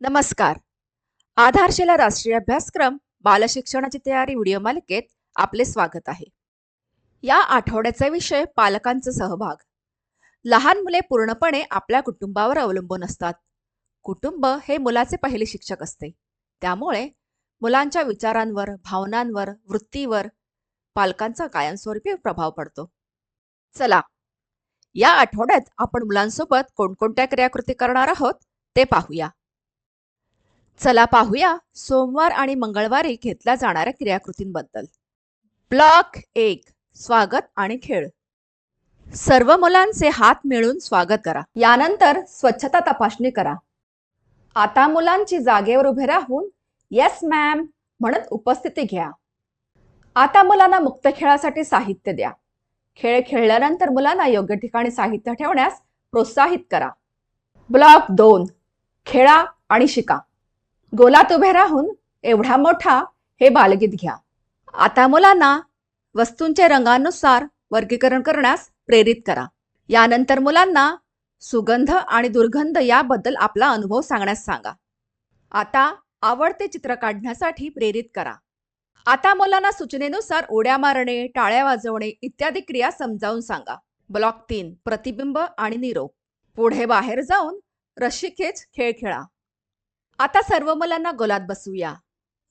नमस्कार. आधारशिला राष्ट्रीय अभ्यासक्रम बालशिक्षणाची तयारी व्हिडिओ मालिकेत आपले स्वागत आहे. या आठवड्याचा विषय पालकांचा सहभाग. लहान मुले पूर्णपणे आपल्या कुटुंबावर अवलंबून असतात. कुटुंब हे मुलाचे पहिले शिक्षक असते. त्यामुळे मुलांच्या विचारांवर भावनांवर वृत्तीवर पालकांचा कायमस्वरूपी प्रभाव पडतो. चला या आठवड्यात आपण मुलांसोबत कोणकोणत्या क्रियाकृती करणार आहोत ते पाहूया. चला पाहूया सोमवार आणि मंगळवारी घेतल्या जाणाऱ्या क्रियाकृतींबद्दल. ब्लॉक एक स्वागत आणि खेळ. सर्व मुलांचे हात मिळून स्वागत करा. यानंतर स्वच्छता तपासणी करा. आता मुलांची जागेवर उभे राहून येस मॅम म्हणत उपस्थिती घ्या. आता मुलांना मुक्त खेळासाठी साहित्य द्या. खेळ खेळल्यानंतर मुलांना योग्य ठिकाणी साहित्य ठेवण्यास प्रोत्साहित करा. ब्लॉक दोन खेळा आणि शिका. गोलात उभे राहून एवढा मोठा हे बालगीत घ्या. आता मुलांना वस्तूंचे रंगानुसार वर्गीकरण करण्यास प्रेरित करा. यानंतर मुलांना सुगंध आणि दुर्गंध याबद्दल आपला अनुभव सांगण्यास सांगा. आता आवडते चित्र काढण्यासाठी प्रेरित करा. आता मुलांना सूचनेनुसार उड्या मारणे टाळ्या वाजवणे इत्यादी क्रिया समजावून सांगा. ब्लॉक तीन प्रतिबिंब आणि निरोप. पुढे बाहेर जाऊन रस्सीखेच खेळ खेळा. आता सर्व मुलांना गोलात बसूया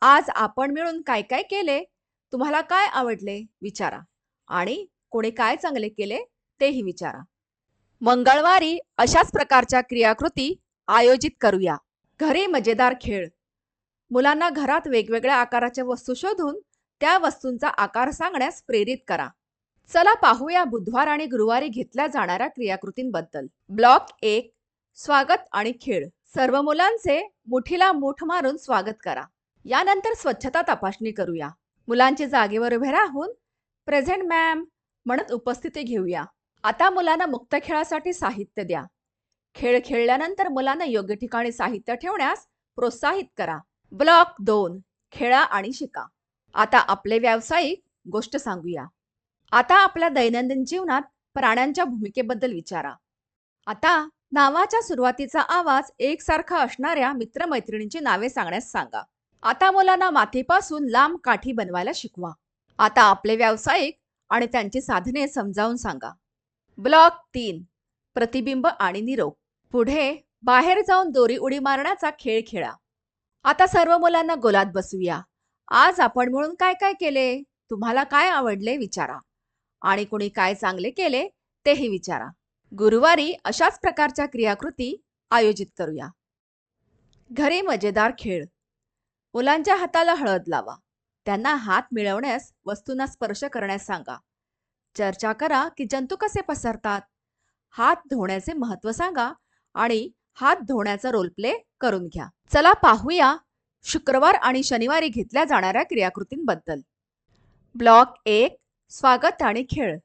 आज आपण मिळून काय काय केले? तुम्हाला काय आवडले? विचारा. आणि कोणी काय चांगले केले? तेही विचारा. मंगळवारी अशाच प्रकारच्या क्रियाकृती आयोजित करूया. घरी मजेदार खेळ. मुलांना घरात वेगवेगळ्या आकाराच्या वस्तू शोधून त्या वस्तूंचा आकार सांगण्यास प्रेरित करा. चला पाहूया बुधवार आणि गुरुवारी घेतल्या जाणाऱ्या क्रियाकृतींबद्दल. ब्लॉक एक स्वागत आणि खेळ. सर्व मुलांचे मुठीला मुठ मारून स्वागत करा. यानंतर स्वच्छता तपासणी करूया. मुलांची जागेवर उभे राहून प्रेझेंट मॅम म्हणत उपस्थिती घेऊया. आता मुलांना मुक्त खेळासाठी साहित्य द्या. खेळ खेळल्यानंतर मुलांना योग्य ठिकाणी साहित्य ठेवण्यास प्रोत्साहित करा. ब्लॉक दोन खेळा आणि शिका. आता आपले व्यावसायिक गोष्ट सांगूया. आता आपल्या दैनंदिन जीवनात प्राण्यांच्या भूमिकेबद्दल विचारा. आता नावाच्या सुरुवातीचा आवाज एकसारखा असणाऱ्या मित्रमैत्रिणींची नावे सांगण्यास सांगा. आता मुलांना मातीपासून लांब काठी बनवायला शिकवा. आता आपले व्यावसायिक आणि त्यांची साधने समजावून सांगा. ब्लॉक तीन. प्रतिबिंब आणि निरोप. पुढे बाहेर जाऊन दोरी उडी मारण्याचा खेळ खेळा. आता सर्व मुलांना गोलात बसूया आज आपण म्हणून काय काय केले? तुम्हाला काय आवडले विचारा. आणि कुणी काय चांगले केले तेही विचारा. गुरुवारी अशाच प्रकारच्या क्रियाकृती आयोजित करूया. घरी मजेदार खेळ. मुलांच्या हाताला हळद लावा. त्यांना हात मिळवण्यास वस्तूंना स्पर्श करण्यास सांगा. चर्चा करा की जंतू कसे पसरतात. हात धुण्याचे महत्त्व सांगा आणि हात धुण्याचा रोल प्ले करून घ्या. चला पाहूया शुक्रवार आणि शनिवारी घेतल्या जाणाऱ्या क्रियाकृतींबद्दल. ब्लॉक एक स्वागत आणि खेळ.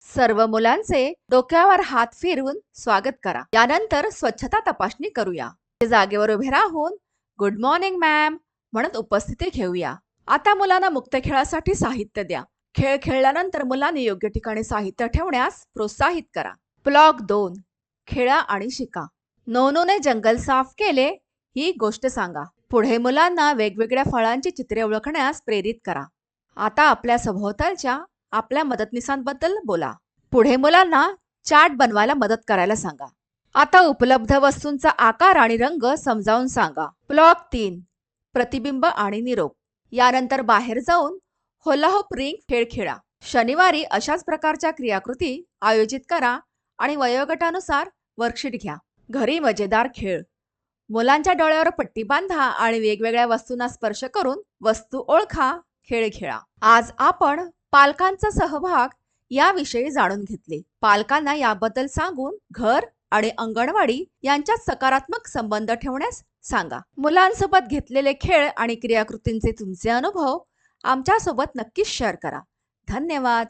सर्व मुलांचे डोक्यावर हात फिरवून स्वागत करा. यानंतर स्वच्छता तपासणी करूया. जागेवर उभे राहून गुड मॉर्निंग मॅम म्हणत उपस्थिती घेऊया. आता मुलांना मुक्त खेळासाठी साहित्य द्या. खेळ खेळल्यानंतर मुलांनी योग्य ठिकाणी साहित्य ठेवण्यास प्रोत्साहित करा. ब्लॉक दोन. खेळा आणि शिका. नोनोने जंगल साफ केले ही गोष्ट सांगा. पुढे मुलांना वेगवेगळ्या फळांची चित्रे ओळखण्यास प्रेरित करा. आता आपल्या सभोवतालच्या आपल्या मदतनीसांबद्दल बोला. पुढे मुलांना चार्ट बनवायला मदत करायला सांगा. आता उपलब्ध वस्तूंचा आकार आणि रंग समजावून सांगा. ब्लॉक तीन. प्रतिबिंब आणि निरोप. यानंतर बाहेर जाऊन होलाहोप रिंग खेळ खेळा. शनिवारी अशाच प्रकारच्या क्रियाकृती आयोजित करा आणि वयोगटानुसार वर्कशीट घ्या. घरी मजेदार खेळ. मुलांच्या डोळ्यावर पट्टी बांधा आणि वेगवेगळ्या वस्तूंना स्पर्श करून वस्तू ओळखा खेळ खेळा. आज आपण पालकांचा सहभाग याविषयी जाणून घेतले. पालकांना याबद्दल सांगून घर आणि अंगणवाडी यांच्यात सकारात्मक संबंध ठेवण्यास सांगा. मुलांसोबत घेतलेले खेळ आणि क्रियाकृतींचे तुमचे अनुभव आमच्यासोबत नक्कीच शेअर करा. धन्यवाद.